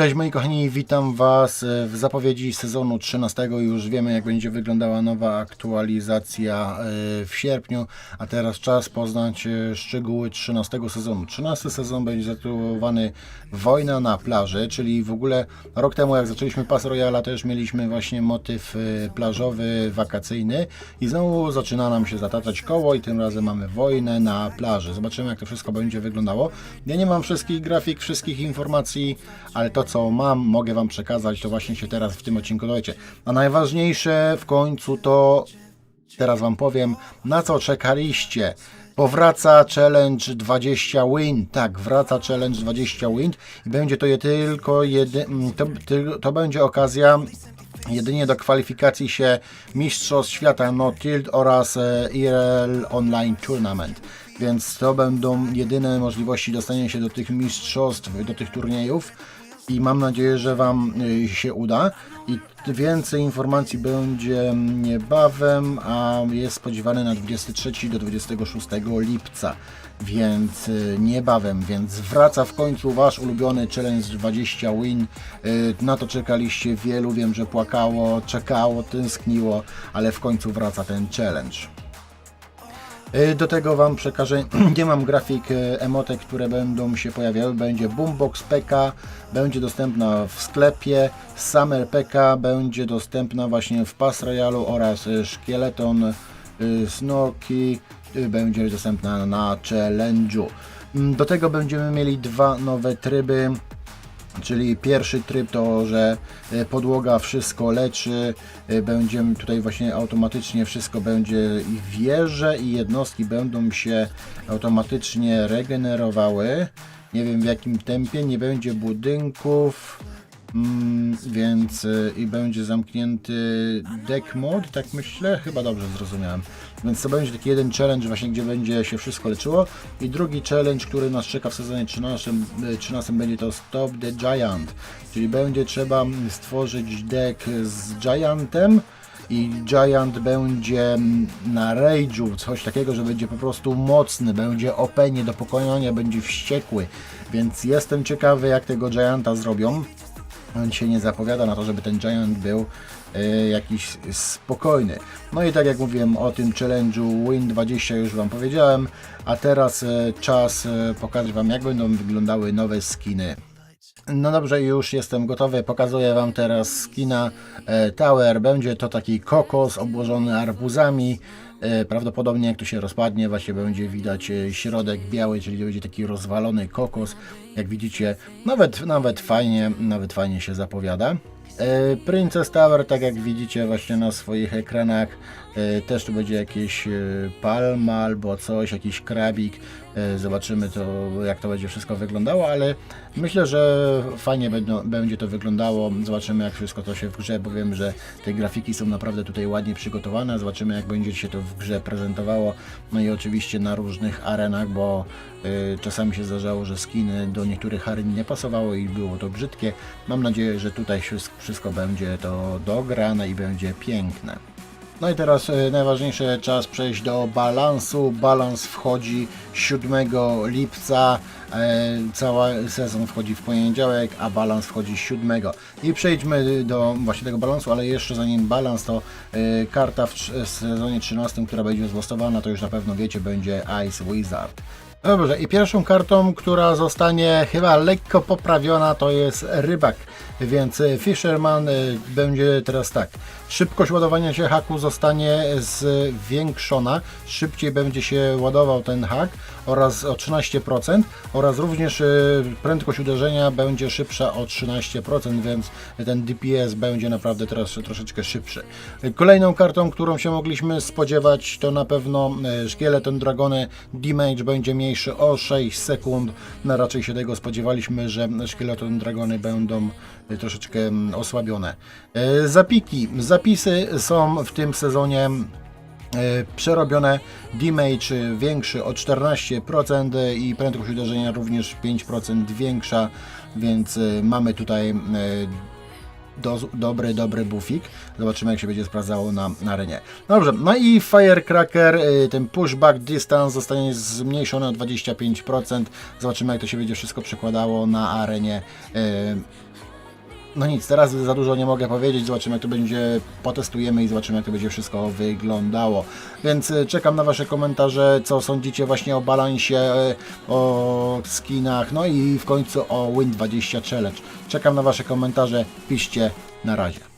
Cześć moi kochani, witam Was w zapowiedzi sezonu 13. Już wiemy jak będzie wyglądała nowa aktualizacja e, w sierpniu, a teraz czas poznać e, szczegóły 13 sezonu. 13 sezon będzie zatytułowany Wojna na plaży, czyli w ogóle rok temu jak zaczęliśmy Pas Royala też mieliśmy właśnie motyw e, plażowy, wakacyjny i znowu zaczyna nam się zataczać koło i tym razem mamy wojnę na plaży. Zobaczymy jak to wszystko będzie wyglądało. Ja nie mam wszystkich grafik, wszystkich informacji, ale to co mam, mogę Wam przekazać, to właśnie się teraz w tym odcinku dowiecie. A najważniejsze w końcu to, teraz Wam powiem, na co czekaliście. Powraca Challenge 20 Win. Tak, wraca Challenge 20 Win i będzie to je tylko jedy, to, ty- to będzie okazja jedynie do kwalifikacji się Mistrzostw Świata No Tilt oraz e, IRL Online Tournament. Więc to będą jedyne możliwości dostania się do tych mistrzostw, do tych turniejów i mam nadzieję, że Wam y, się uda. I więcej informacji będzie niebawem, a jest spodziewany na 23 do 26 lipca, więc y, niebawem, więc wraca w końcu Wasz ulubiony Challenge 20 Win. Y, Na to czekaliście wielu, wiem, że płakało, czekało, tęskniło, ale w końcu wraca ten challenge. Y, Do tego Wam przekażę, nie mam grafik y, emotek, które będą się pojawiały. Będzie Boombox PK, będzie dostępna w sklepie. Summer PK będzie dostępna właśnie w Pass Royalu oraz y, Szkieleton Snorki będzie dostępna na Challenge'u. Mm, Do tego będziemy mieli dwa nowe tryby. Czyli pierwszy tryb to, że e, podłoga wszystko leczy, e, będziemy tutaj właśnie automatycznie wszystko będzie i wieże i jednostki będą się automatycznie regenerowały. Nie wiem w jakim tempie, nie będzie budynków, mm, więc e, i będzie zamknięty deck mode, tak myślę, chyba dobrze zrozumiałem. Więc to będzie taki jeden challenge właśnie, gdzie będzie się wszystko leczyło. I drugi challenge, który nas czeka w sezonie 13, e, 13 będzie to Stop the Giant, czyli będzie trzeba stworzyć deck z Giantem i Giant będzie na rage'u, coś takiego, że będzie po prostu mocny, będzie OP nie do pokonania, będzie wściekły, więc jestem ciekawy jak tego Gianta zrobią. On się nie zapowiada na to, żeby ten Giant był e, jakiś spokojny. No i tak jak mówiłem o tym challenge'u Win 20 już Wam powiedziałem, a teraz e, czas e, pokazać Wam jak będą wyglądały nowe skiny. No dobrze, już jestem gotowy. Pokazuję Wam teraz skina e, Tower. Będzie to taki kokos obłożony arbuzami. E, prawdopodobnie jak to się rozpadnie, właśnie będzie widać e, środek biały, czyli będzie taki rozwalony kokos. Jak widzicie, nawet, nawet fajnie, nawet fajnie się zapowiada. E, Princess Tower, tak jak widzicie właśnie na swoich ekranach, e, też tu będzie jakieś e, palma albo coś, jakiś krabik. Zobaczymy to, jak to będzie wszystko wyglądało, ale myślę, że fajnie będzie to wyglądało. Zobaczymy, jak wszystko to się w grze, bo wiem, że te grafiki są naprawdę tutaj ładnie przygotowane. Zobaczymy, jak będzie się to w grze prezentowało. No i oczywiście na różnych arenach, bo czasami się zdarzało, że skiny do niektórych aren nie pasowało i było to brzydkie. Mam nadzieję, że tutaj wszystko, wszystko będzie to dograne i będzie piękne. No i teraz e, najważniejsze, czas przejść do balansu. Balans wchodzi 7 lipca, e, cały sezon wchodzi w poniedziałek, a balans wchodzi 7. I przejdźmy do właśnie tego balansu, ale jeszcze zanim balans, to e, karta w, sezonie 13, która będzie zlosowana, to już na pewno wiecie, będzie Ice Wizard. Dobrze, i pierwszą kartą, która zostanie chyba lekko poprawiona, to jest rybak. Więc y, Fisherman y, będzie teraz tak. Szybkość ładowania się haku zostanie zwiększona. Szybciej będzie się ładował ten hak oraz o 13% oraz również y, prędkość uderzenia będzie szybsza o 13%, więc ten DPS będzie naprawdę teraz troszeczkę szybszy. Kolejną kartą, którą się mogliśmy spodziewać, to na pewno Szkieleton Dragony damage będzie mniejszy o 6 sekund. No raczej się tego spodziewaliśmy, że Szkieleton Dragony będą y, troszeczkę mm, osłabione. Y, Zapiki. Zapisy są w tym sezonie e, przerobione damage większy o 14% i prędkość uderzenia również 5% większa, więc mamy tutaj do, dobry, dobry bufik. Zobaczymy jak się będzie sprawdzało na, na arenie. Dobrze, no i Firecracker, y, ten pushback distance zostanie zmniejszony o 25%. Zobaczymy jak to się będzie wszystko przekładało na arenie. No nic, teraz za dużo nie mogę powiedzieć, zobaczymy jak to będzie, potestujemy i zobaczymy jak to będzie wszystko wyglądało. Więc y, czekam na Wasze komentarze, co sądzicie właśnie o balansie, y, o skinach, no i w końcu o Win20 Challenge. Czekam na Wasze komentarze, piszcie, na razie.